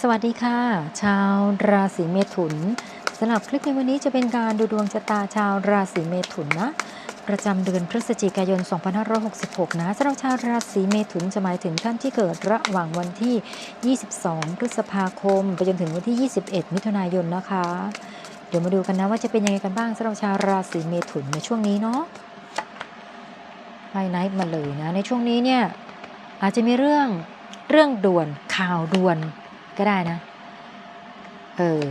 สวัสดีค่ะ ชาวราศีเมถุนสำหรับคลิปในวันนี้จะเป็นการดูดวงชะตาชาวราศีเมถุนนะ ประจำเดือนพฤศจิกายน 2566 นะสำหรับชาวราศีเมถุนจะหมายถึงท่านที่เกิดระหว่างวันที่ 22 พฤษภาคม ไปจนถึงวันที่ 21 มิถุนายนนะคะ เดี๋ยวมาดูกันนะว่าจะเป็นยังไงกันบ้างสำหรับชาวราศีเมถุนในช่วงนี้เนาะไฮไนท์มาเลยนะในช่วงนี้เนี่ยอาจจะมีเรื่องเรื่องด่วนข่าวด่วน ก็ได้นะ เออ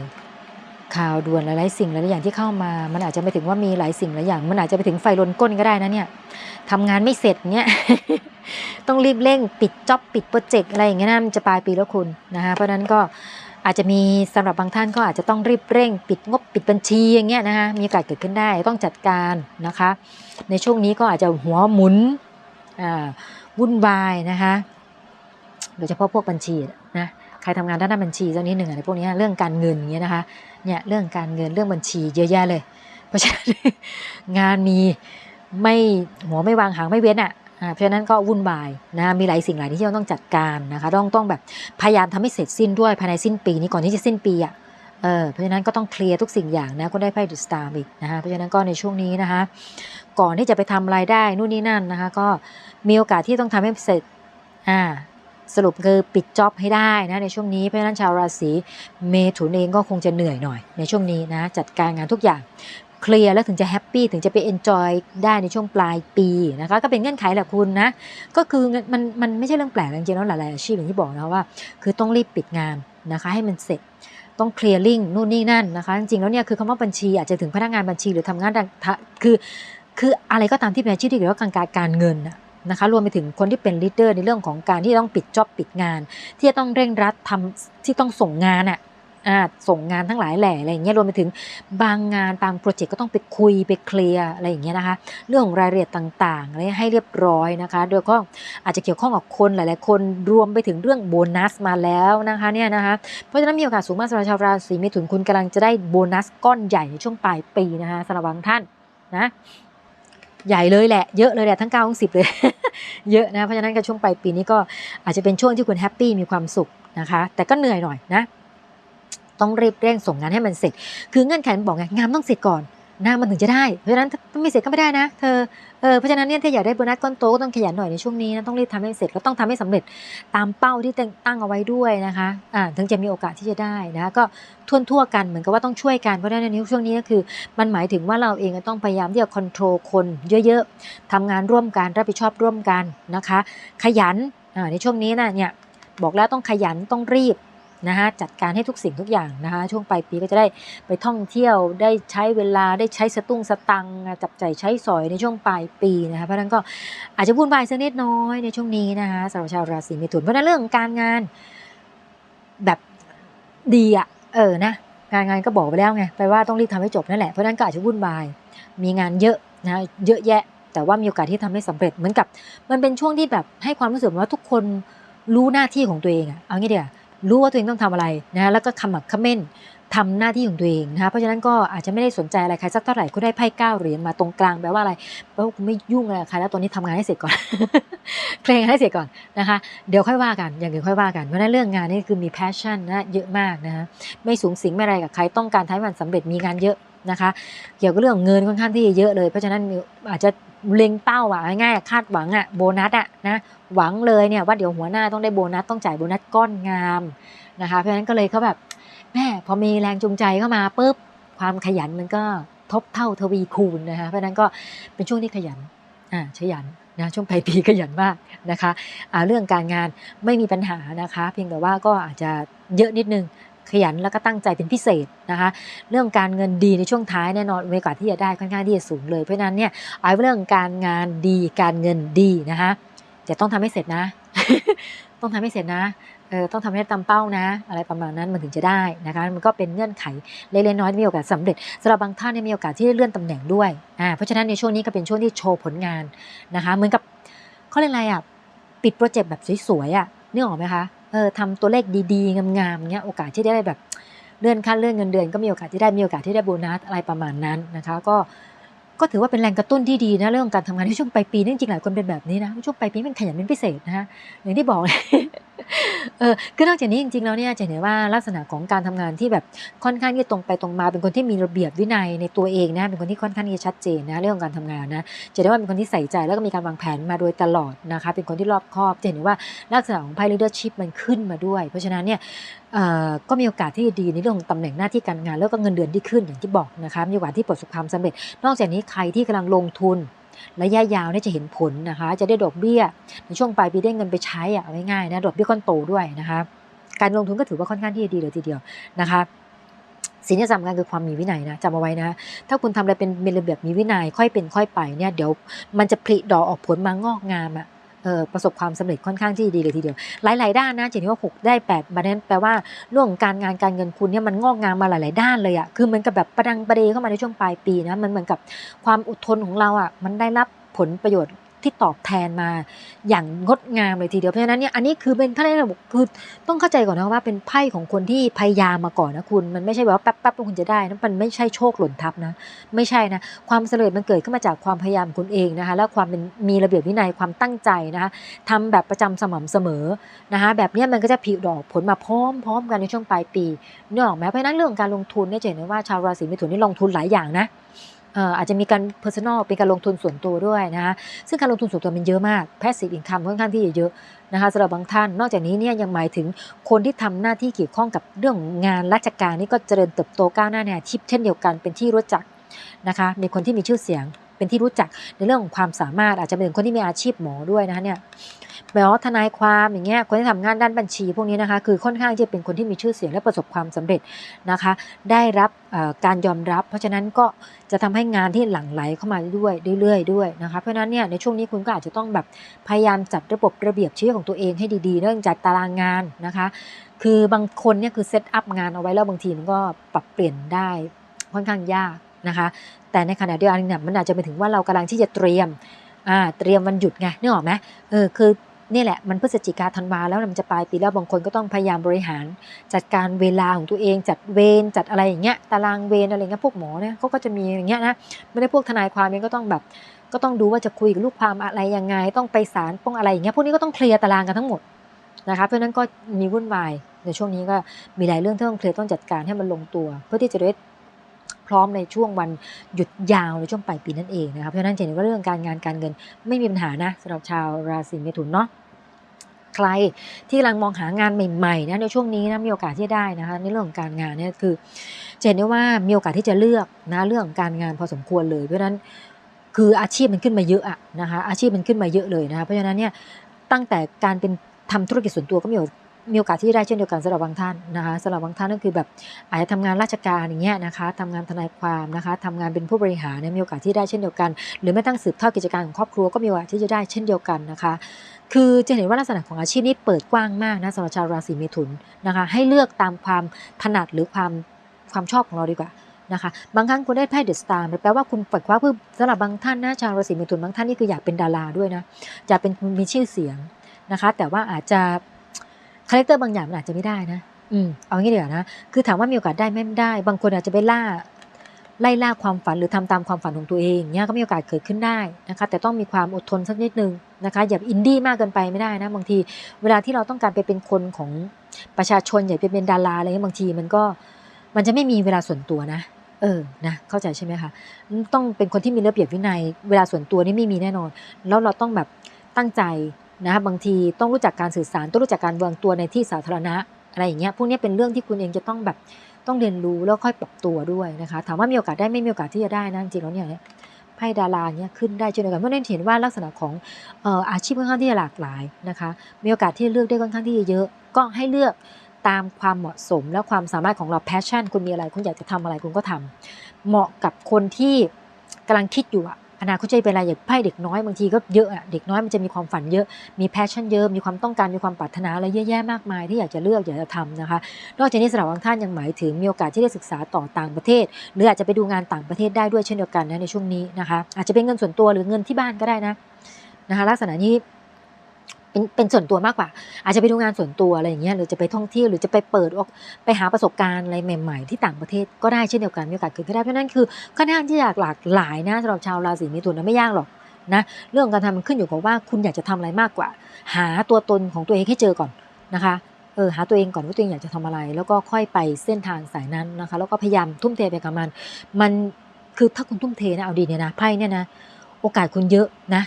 ข่าวด่วนหลายๆสิ่งหลายอย่างที่เข้ามา มันอาจจะไปถึงว่ามีหลายสิ่งหลายอย่าง มันอาจจะไปถึงไฟลนก้นก็ได้นะเนี่ยทำงานไม่เสร็จเนี่ย ต้องรีบเร่งปิดจ็อบปิดโปรเจกต์อะไรอย่างเงี้ยนะมันจะปลายปีแล้วคุณนะคะเพราะฉะนั้นก็อาจจะมีสำหรับบางท่านก็อาจจะต้องรีบเร่ง ปิดงบปิดบัญชีอย่างเงี้ยนะคะมีโอกาสเกิดขึ้นได้ต้องจัดการนะคะ ในช่วงนี้ก็อาจจะหัวหมุนอ่าวุ่นวายนะคะโดยเฉพาะพวกบัญชีนะ ใครทำงานด้านบัญชีสักนิดหนึ่งอะไรพวกนี้เรื่องการเงินอย่างเงี้ยนะคะเนี่ยเรื่องการเงินเรื่องบัญชีเยอะแยะเลย เพราะฉะนั้นงานมีไม่หัวไม่วางหางไม่เว้นอะอ่าเพราะฉะนั้นก็วุ่นวายนะมีหลายสิ่งหลายที่เราต้องจัดการนะคะต้องต้องแบบพยายามทำให้เสร็จสิ้นด้วยภายในสิ้นปีนี้ก่อนที่จะสิ้นปีอะเออเพราะฉะนั้นก็ต้องเคลียร์ทุกสิ่งอย่างนะก็ได้ไพ่ดุสตาร์อีกนะคะเพราะฉะนั้นก็ในช่วงนี้นะคะก่อนที่จะไปทำรายได้นู่นนี่นั่นนะคะก็มีโอกาสที่ต้องทำให้เสร็จอ่า สรุปคือปิดจ็อบให้ได้นะในช่วงนี้เพราะฉะนั้นชาวราศีเมถุนเองก็คงจะเหนื่อยหน่อย ในช่วงนี้นะจัดการงานทุกอย่างเคลียร์แล้วถึงจะแฮปปี้ถึงจะไปเอนจอยได้ในช่วงปลายปีนะคะก็เป็นเงื่อนไขแหละคุณนะ ก็คือมันมันไม่ใช่เรื่องแปลกจริงๆแล้วหลายๆอาชีพอย่างที่บอกนะว่า คือต้องรีบปิดงานนะคะให้มันเสร็จต้องเคลียร์ลิงนู่นนี่นั่นนะคะจริงๆแล้วเนี่ยคือคำว่าบัญชีอาจจะถึงพนักงานบัญชีหรือทำงานดังคือคืออะไรก็ตามที่เป็นอาชีพที่เกี่ยวกับการการเงิน นะคะรวมไปถึงคนที่เป็นลีดเดอร์ในเรื่องของการที่ต้องปิดจ็อบปิดงาน ที่จะต้องเร่งรัดทำที่ต้องส่งงานอะอ่าส่งงานทั้งหลายแหล่อะไรอย่างเงี้ยรวมไปถึงบางงานบางโปรเจกต์ก็ต้องไปคุยไปเคลียร์อะไรอย่างเงี้ยนะคะเรื่องของรายละเอียดต่างๆอะไรให้เรียบร้อยนะคะโดยก็อาจจะเกี่ยวข้องกับคนหลายๆ คนรวมไปถึงเรื่องโบนัสมาแล้วนะคะเนี่ยนะคะเพราะฉะนั้นมีโอกาสสูงมากสำหรับชาวราศีเมถุนคุณกำลังจะได้โบนัสก้อนใหญ่ในช่วงปลายปีนะคะสำหรับบางท่านนะ ใหญ่เลยแหละ เยอะเลยแหละทั้ง9ก้าทั้งสิเลย เยอะนะ เพราะฉะนั้นก็ช่วงปลายปีนี้ก็อาจจะเป็นช่วงที่คุณแฮปปี้มีความสุขนะคะ แต่ก็เหนื่อยหน่อยนะ ต้องรีบเร่งส่งงานให้มันเสร็จ คือเงื่อนไขมันบอกไงงานต้องเสร็จก่อน นะมันถึงจะได้ เพราะฉะนั้นถ้าไม่เสร็จก็ไม่ได้นะ เธอเออเพราะฉะนั้นเนี่ยถ้าอยากได้โบนัสก้อนโตก็ต้องขยันหน่อยในช่วงนี้นะต้องรีบทำให้เสร็จแล้วต้องทำให้สำเร็จตามเป้าที่ตั้งเอาไว้ด้วยนะคะอ่าถึงจะมีโอกาสที่จะได้นะก็ทั่วทั่วกันเหมือนกับว่าต้องช่วยกันเพราะฉะนั้นในช่วงนี้ก็คือ มันหมายถึงว่าเราเองต้องพยายามที่จะควบคุมคน เยอะๆทำงานร่วมกันรับผิดชอบร่วมกันนะคะ ขยันอ่าในช่วงนี้นะเนี่ยบอกแล้วต้องขยันต้องรีบ นะคะจัดการให้ทุกสิ่งทุกอย่างนะคะช่วงปลายปีก็จะได้ไปท่องเที่ยวได้ใช้เวลาได้ใช้สตุ้งสตังจับใจใช้สอยในช่วงปลายปีนะคะเพราะนั้นก็อาจจะวุ่นวายสักนิดน้อยในช่วงนี้นะคะสำหรับชาวราศีเมถุนเพราะนั้นเรื่องการงานแบบดีอะเออนะงานงานก็บอกไปแล้วไงไปว่าต้องรีบทำให้จบนั่นแหละเพราะนั้นก็อาจจะวุ่นวายมีงานเยอะนะเยอะแยะ แต่ว่ามีโอกาสที่ทำให้สำเร็จเหมือนกับ มันเป็นช่วงที่แบบให้ความรู้สึกว่าทุกคนรู้หน้าที่ของตัวเองอะเอางี้เดียว รู้ว่าตัวเองต้องทำอะไรนะแล้วก็ขมักเขม้นทำหน้าที่ของตัวเองนะคะเพราะฉะนั้นก็อาจจะไม่ได้สนใจอะไรใครสักเท่าไหร่ก็ได้ไพ่เก้าเหรียญมาตรงกลางแปลว่าอะไรแปลว่ากูไม่ยุ่งอะไรใครแล้วตอนนี้ทำงานให้เสร็จก่อน เพลงให้เสร็จก่อนนะคะ เดี๋ยวค่อยว่ากันอย่างอื่นค่อยว่ากันเพราะฉะนั้นเรื่องงานนี่คือมี passion นะเยอะมากนะคะไม่สูงสิงไม่อะไรกับใครต้องการทำให้มันสำเร็จมีงานเยอะนะคะ เกี่ยวกับเรื่องเงินค่อนข้างที่จะเยอะเลย เพราะฉะนั้นอาจจะ เล็งเป้าอะง่ายๆคาดหวังอะโบนัสอะนะหวังเลยเนี่ยว่าเดี๋ยวหัวหน้าต้องได้โบนัสต้องจ่ายโบนัสก้อนงามนะคะ เพราะฉะนั้นก็เลยเขาแบบแม่พอมีแรงจูงใจเข้ามาปุ๊บความขยันมันก็ทบเท่าทวีคูณนะคะเพราะนั้นก็เป็นช่วงที่ขยันอ่าขยันนะช่วงปลายปีขยันมากนะคะอ่าเรื่องการงานไม่มีปัญหานะคะ เพียงแต่ว่าก็อาจจะเยอะนิดนึง ขยันแล้วก็ตั้งใจเป็นพิเศษนะคะ เรื่องการเงินดีในช่วงท้ายแน่นอนโอกาสที่จะได้ค่อนข้างที่จะสูงเลยเพราะนั้นเนี่ยเอาเรื่องการงานดีการเงินดีนะคะแต่ต้องทำให้เสร็จนะ ต้องทำให้เสร็จนะเออต้องทำให้ตามเป้านะ อะไรประมาณนั้นมันถึงจะได้นะคะมันก็เป็นเงื่อนไขเล็กๆน้อยๆมีโอกาสสำเร็จสำหรับบางท่านเนี่ยมีโอกาสที่จะเลื่อนตำแหน่งด้วยอ่าเพราะฉะนั้นในช่วงนี้ก็เป็นช่วงที่โชว์ผลงานนะคะเหมือนกับเขาเรียกอะไรอะปิดโปรเจกต์แบบสวยๆอะนึกออกไหมคะ เออทำตัวเลขดีๆ งามๆเงี้ยโอกาสที่ได้แบบเลื่อนขั้นเลื่อนเงินเดือนก็มีโอกาสที่ได้มีโอกาสที่ได้โบนัสอะไรประมาณนั้นนะคะก็ก็ถือว่าเป็นแรงกระตุ้นที่ดีนะเรื่องของการทำงานในช่วงปลายปีนี่จริงๆหลายคนเป็นแบบนี้นะช่วงปลายปีมันขยันเป็นพิเศษนะฮะอย่างที่บอก เออคือนอกจากนี้จริงๆแล้วเนี่ยจะเห็นว่าลักษณะของการทำงานที่แบบค่อนข้างที่ตรงไปตรงมา เป็นคนที่มีระเบียบวินัยในตัวเองนะเป็นคนที่ค่อนข้างที่จะชัดเจนนะเรื่องของการทำงานนะจะได้ว่าเป็นคนที่ใส่ใจแล้วก็มีการวางแผนมาโดยตลอดนะคะเป็นคนที่รอบคอบจะเห็นว่าลักษณะของไพ่ leadership มันขึ้นมาด้วย เพราะฉะนั้นเนี่ยเอ่อก็มีโอกาสที่ดีในเรื่องของตำแหน่งหน้าที่การงาน แล้วก็เงินเดือนที่ขึ้นอย่างที่บอกนะคะมีโอกาสที่ประสบความสำเร็จ นอกจากนี้ใครที่กำลังลงทุน ระยะยาวเนี่ยจะเห็นผลนะคะ จะได้ดอกเบี้ย ในช่วงปลายปีได้เงินไปใช้อะง่ายๆนะดอกเบี้ยก้อนโตด้วยนะคะ การลงทุนก็ถือว่าค่อนข้างที่จะดีเลยทีเดียวนะคะสิ่งที่สำคัญคือความมีวินัยนะจำเอาไว้นะ ถ้าคุณทำอะไรเป็นมีระเบียบมีวินัยค่อยเป็นค่อยไปเนี่ยเดี๋ยวมันจะผลิดอกออกผลมางอกงามอะ ประสบความสำเร็จค่อนข้างที่ดีเลยทีเดียว หลาย ๆ ด้านนะจะเห็นว่าหกได้แปดบันนั้นแปลว่าเรื่องการงานการเงินคุณเนี่ยมันงอกงามมาหลาย ๆ ด้านเลยอะคือเหมือนกับแบบประดังประเดเข้ามาในช่วงปลายปีนะมันเหมือนกับความอดทนของเราอะมันได้รับผลประโยชน์ ที่ตอบแทนมาอย่างงดงามเลยทีเดียวเพราะฉะนั้นเนี่ยอันนี้คือเป็นท่านได้บอกคือต้องเข้าใจก่อนนะว่าเป็นไพ่ของคนที่พยายามมาก่อนนะคุณมันไม่ใช่แบบว่าแป๊บๆแล้วคุณจะได้นะมันไม่ใช่โชคหล่นทับนะ ไม่ใช่นะความสำเร็จมันเกิดขึ้นมาจากความพยายามของคุณเองนะคะแล้วความเป็นมีระเบียบวินัยความตั้งใจนะคะทำแบบประจำสม่ำเสมอนะคะแบบนี้มันก็จะผลิดอกผลมาพร้อมๆกันในช่วงปลายปีนึกออกไหมเพราะฉะนั้นเรื่องของการลงทุนเนี่ยจะเห็นได้ว่าชาวราศีมิถุนนี่ลงทุนหลายอย่างนะ อาจจะมีการ personal เป็นการลงทุนส่วนตัวด้วยนะคะซึ่งการลงทุนส่วนตัวมันเยอะมาก passive income ค่อนข้างที่จะเยอะนะคะสำหรับบางท่าน นอกจากนี้เนี่ยยังหมายถึงคนที่ทำหน้าที่เกี่ยวข้องกับเรื่องงานราชการนี่ก็เจริญเติบโตก้าวหน้าในอาชีพเช่นเดียวกันเป็นที่รู้จักนะคะมีคนที่มีชื่อเสียงเป็นที่รู้จักในเรื่องของความสามารถอาจจะเป็นคนที่มีอาชีพหมอด้วยนะคะเนี่ย แบบว่าทนายความอย่างเงี้ยคนที่ทำงานด้านบัญชีพวกนี้นะคะคือค่อนข้างจะเป็นคนที่มีชื่อเสียงและประสบความสำเร็จนะคะ ได้รับการยอมรับ เพราะฉะนั้นก็จะทำให้งานที่หลั่งไหลเข้ามาด้วยเรื่อยๆด้วยนะคะเพราะฉะนั้นเนี่ยในช่วงนี้คุณก็อาจจะต้องแบบพยายามจัดระบบระเบียบชีวิตของตัวเองให้ดีๆ เรื่องจัดตารางงานนะคะ คือบางคนเนี่ยคือเซตอัพงานเอาไว้แล้วบางทีมันก็ปรับเปลี่ยนได้ค่อนข้างยากนะคะแต่ในขณะเดียวกันเนี่ยมันอาจจะไปถึงว่าเรากำลังที่จะเตรียมอ่าเตรียมวันหยุดไงนึกออกไหมเออคือ นี่แหละมันพฤศจิกาธันวาแล้วมันจะปลายปีแล้วบางคนก็ต้องพยายามบริหาร จัดการเวลาของตัวเอง จัดเวรจัดอะไรอย่างเงี้ยตารางเวรอะไรเงี้ยพวกหมอเนี่ยเขาก็จะมีอย่างเงี้ยนะไม่ได้พวกทนายความเองก็ต้องแบบก็ต้องดูว่าจะคุยกับลูกความอะไรยังไง ต้องไปศาลต้องอะไรอย่างเงี้ยพวกนี้ก็ต้องเคลียร์ตารางกันทั้งหมดนะคะเพราะนั้นก็มีวุ่นวายในช่วงนี้ก็มีหลายเรื่องที่ต้องเคลียร์ต้องจัดการให้มันลงตัว เพื่อที่จะได้พร้อมในช่วงวันหยุดยาวในช่วงปลายปีนั่นเองนะคะเพราะฉะนั้นเห็นว่าเรื่องการงานการเงินไม่มีปัญหานะสำหรับชาวราศีเมถุนเนาะ ใครที่กำลังมองหางานใหม่ๆนะในช่วงนี้นะมีโอกาสที่จะได้นะคะในเรื่องของการงานเนี่ยคือจะเห็นได้ว่ามีโอกาสที่จะเลือกนะเรื่องของการงานพอสมควรเลย เพราะฉะนั้นคืออาชีพมันขึ้นมาเยอะอะนะคะอาชีพมันขึ้นมาเยอะเลยนะคะเพราะฉะนั้นเนี่ยตั้งแต่การเป็นทำธุรกิจส่วนตัวก็มีโอกาสมีโอกาสที่จะได้เช่นเดียวกันสำหรับบางท่านนะคะสำหรับบางท่านก็คือแบบอาจจะทำงานราชการอย่างเงี้ยนะคะทำงานทนายความนะคะทำงานเป็นผู้บริหารเนี่ยมีโอกาสที่ได้เช่นเดียวกัน หรือแม้ตั้งสืบทอดกิจการของครอบครัวก็มีโอกาสที่จะได้เช่นเดียวกันนะคะ คือจะเห็นว่าลักษณะของอาชีพนี้เปิดกว้างมากนะสำหรับชาวราศีเมถุนนะคะ ให้เลือกตามความถนัดหรือความความชอบของเราดีกว่านะคะ บางครั้งคุณได้ไพ่เดอะสตาร์แปลว่าคุณเปิดกว้าเพื่อสำหรับบางท่านนะชาวราศีเมถุนบางท่านนี่คืออยากเป็นดาราด้วยนะอยากเป็นมีชื่อเสียงนะคะ แต่ว่าอาจจะคาแรคเตอร์บางอย่างมันอาจจะไม่ได้นะอืมเอางี้เดีกว่านะ คือถามว่ามีโอกาสได้ไม่ได้ บางคนอาจจะไปล่า ไล่ล่าความฝันหรือทำตามความฝันของตัวเองเนี่ยก็มีโอกาสเกิดขึ้นได้นะคะแต่ต้องมีความอดทนสักนิดนึงนะคะอย่าอินดี้มากเกินไปไม่ได้นะบางที เวลาที่เราต้องการไปเป็นคนของประชาชนอยากไปเป็นดาราอะไรเงี้ยบางทีมันก็มันจะไม่มีเวลาส่วนตัวนะ เออนะเข้าใจใช่ไหมคะต้องเป็นคนที่มีระเบียบวินัย เวลาส่วนตัวนี่ไม่มีแน่นอน แล้วเราต้องแบบตั้งใจนะคะบางทีต้องรู้จักการสื่อสารต้องรู้จักการวางตัวในที่สาธารณะอะไรอย่างเงี้ยพวกนี้เป็นเรื่องที่คุณเองจะต้องแบบ ต้องเรียนรู้แล้วค่อยปรับตัวด้วยนะคะ ถามว่ามีโอกาสได้ไม่มีโอกาสที่จะได้นะจริงๆแล้วเนี่ยไพ่ดาราเนี่ยขึ้นได้เช่นเดียวกันเพราะนั่นเห็นว่าลักษณะของอาชีพค่อนข้างที่จะหลากหลายนะคะ มีโอกาสที่จะเลือกได้ค่อนข้างที่จะเยอะ ก็ให้เลือกตามความเหมาะสมและความสามารถของเรา passion คุณมีอะไรคุณอยากจะทำอะไรคุณก็ทำเหมาะกับคนที่กำลังคิดอยู่อะ อนาคตจะเป็นอะไรอย่างไพ่เด็กน้อยบางทีก็เยอะอะเด็กน้อยมันจะมีความฝันเยอะ มีแพชชั่นเยอะ มีความต้องการ มีความปรารถนาอะไรเยอะแยะมากมายที่อยากจะเลือกอยากจะทำนะคะ นอกจากนี้สำหรับบางท่านยังหมายถึงมีโอกาสที่ได้ศึกษาต่อต่างประเทศ หรืออาจจะไปดูงานต่างประเทศได้ด้วยเช่นเดียวกันนะในช่วงนี้นะคะ อาจจะเป็นเงินส่วนตัวหรือเงินที่บ้านก็ได้นะนะคะลักษณะนี้ เป็นเป็นส่วนตัวมากกว่า อาจจะไปดูงานส่วนตัวอะไรอย่างเงี้ยหรือจะไปท่องเที่ยวหรือจะไปเปิดออกไปหาประสบการณ์อะไรใหม่ ๆ ที่ต่างประเทศก็ได้เช่นเดียวกันมีโอกาสเกิดขึ้นได้เพราะนั้นคือค่อนข้างที่จะหลากหลายนะสำหรับชาวราศีมิถุนนะไม่ยากหรอกนะเรื่องการทำมันขึ้นอยู่กับว่าคุณอยากจะทำอะไรมากกว่า หาตัวตนของตัวเองให้เจอก่อนนะคะเออหาตัวเองก่อนว่าตัวเองอยากจะทำอะไร แล้วก็ค่อยไปเส้นทางสายนั้นนะคะ แล้วก็พยายามทุ่มเทไปกับมัน มันคือถ้าคุณทุ่มเทนะเอาดีเนี่ยนะไพ่เนี่ยนะโอกาสคุณเยอะนะ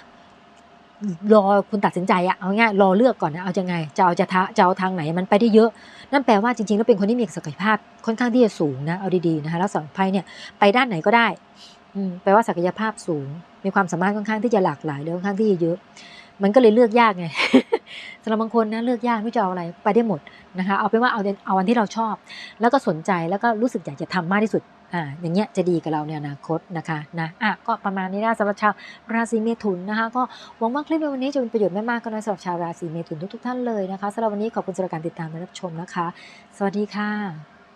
รอคุณตัดสินใจอะเอาง่ายรอเลือกก่อนนะเอาจะไงจะเอาจะทะจะเอาทางไหนมันไปได้เยอะ นั่นแปลว่าจริงๆแล้วเป็นคนที่มีศักยภาพค่อนข้างที่จะสูงนะเอาดีๆนะคะแล้วสองไพ่เนี่ยไปด้านไหนก็ได้อืมแปลว่าศักยภาพสูง มีความสามารถค่อนข้างที่จะหลากหลายเลยค่อนข้างที่จะเยอะ มันก็เลยเลือกยากไงสำหรับบางคนนะเลือกยากไม่จะเอาอะไรไปได้หมดนะคะ เอาเป็นว่าเอาเอาวันที่เราชอบ แล้วก็สนใจแล้วก็รู้สึกอยากจะทำมากที่สุด อ่าอย่างเงี้ยจะดีกับเราในอนาคตนะคะนะอะก็ประมาณนี้นะสำหรับชาวราศีเมถุนนะคะก็หวังว่าคลิปในวันนี้จะเป็นประโยชน์ไม่มากก็น้อยสำหรับชาวราศีเมถุนทุกๆท่านเลยนะคะสำหรับวันนี้ขอบคุณสำหรับการติดตามและรับชมนะคะ สวัสดีค่ะ